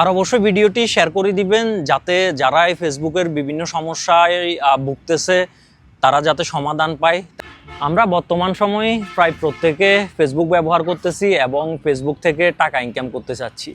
আর অবশ্যই ভিডিওটি শেয়ার করে দিবেন যাতে যারা এই ফেসবুকের বিভিন্ন সমস্যায় ভুগতেছে, তারা যাতে সমাধান পায়। আমরা বর্তমান সময়ে প্রায় প্রত্যেকে ফেসবুক ব্যবহার করতেছি এবং ফেসবুক থেকে টাকা ইনকাম করতে চাচ্ছি।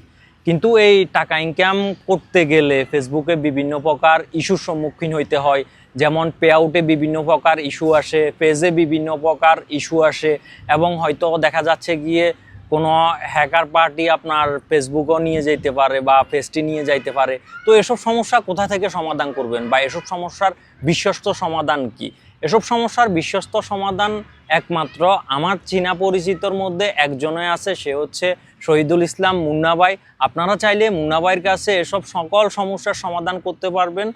কিন্তু এই টাকা ইনকাম করতে গেলে ফেসবুকে বিভিন্ন প্রকার ইস্যুর সম্মুখীন হইতে হয়। যেমন পে আউটে বিভিন্ন প্রকার ইস্যু আসে পেজে বিভিন্ন প্রকার ইস্যু আসে এবং হয়তো দেখা যাচ্ছে গিয়ে কোনো হ্যাকার পার্টি আপনার ফেসবুকও নিয়ে যেতে পারে বা পেজটি নিয়ে যাইতে পারে। তো এসব সমস্যা কোথা থেকে সমাধান করবেন বা এসব সমস্যার বিশ্বস্ত সমাধান কি? এসব সমস্যার বিশ্বস্ত সমাধান একমাত্র আমার চীনা পরিচিতর মধ্যে একজনে আছে, সে হচ্ছে শহীদুল ইসলাম মুন্নাবাই। আপনারা চাইলে মুন্নাবাইয়ের কাছে এসব সকল সমস্যার সমাধান করতে পারবেন।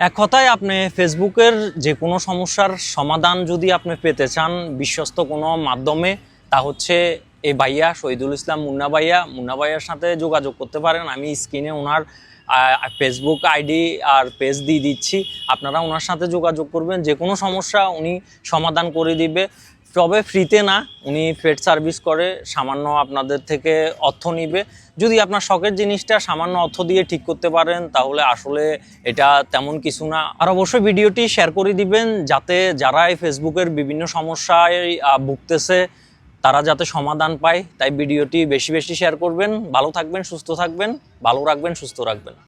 এক কথায় আপনি ফেসবুকের যে কোনো সমস্যার সমাধান যদি আপনি পেতে চান বিশ্বস্ত কোনো মাধ্যমে, তা হচ্ছে এই ভাইয়া শহীদুল ইসলাম মুন্না ভাইয়া, মুন্না ভাইয়ার সাথে যোগাযোগ করতে পারেন। আমি স্ক্রিনে ওনার ফেসবুক আইডি আর পেজ দিয়ে দিচ্ছি। আপনারা ওনার সাথে যোগাযোগ করবেন। যে কোনো সমস্যা উনি সমাধান করে দিবে। তবে ফ্রিতে না, উনি পেড সার্ভিস করে, সামান্য আপনাদের থেকে অর্থ নিবে। যদি আপনার শখের জিনিসটা সামান্য অর্থ দিয়ে ঠিক করতে পারেন, তাহলে আসলে এটা তেমন কিছু না। আর অবশ্যই ভিডিওটি শেয়ার করে দিবেন, যাতে যারা এই ফেসবুকের বিভিন্ন সমস্যায় ভুগতেছে তারা যাতে সমাধান পায়, তাই ভিডিওটি বেশি বেশি শেয়ার করবেন। ভালো থাকবেন, সুস্থ থাকবেন, ভালো রাখবেন, সুস্থ রাখবেন।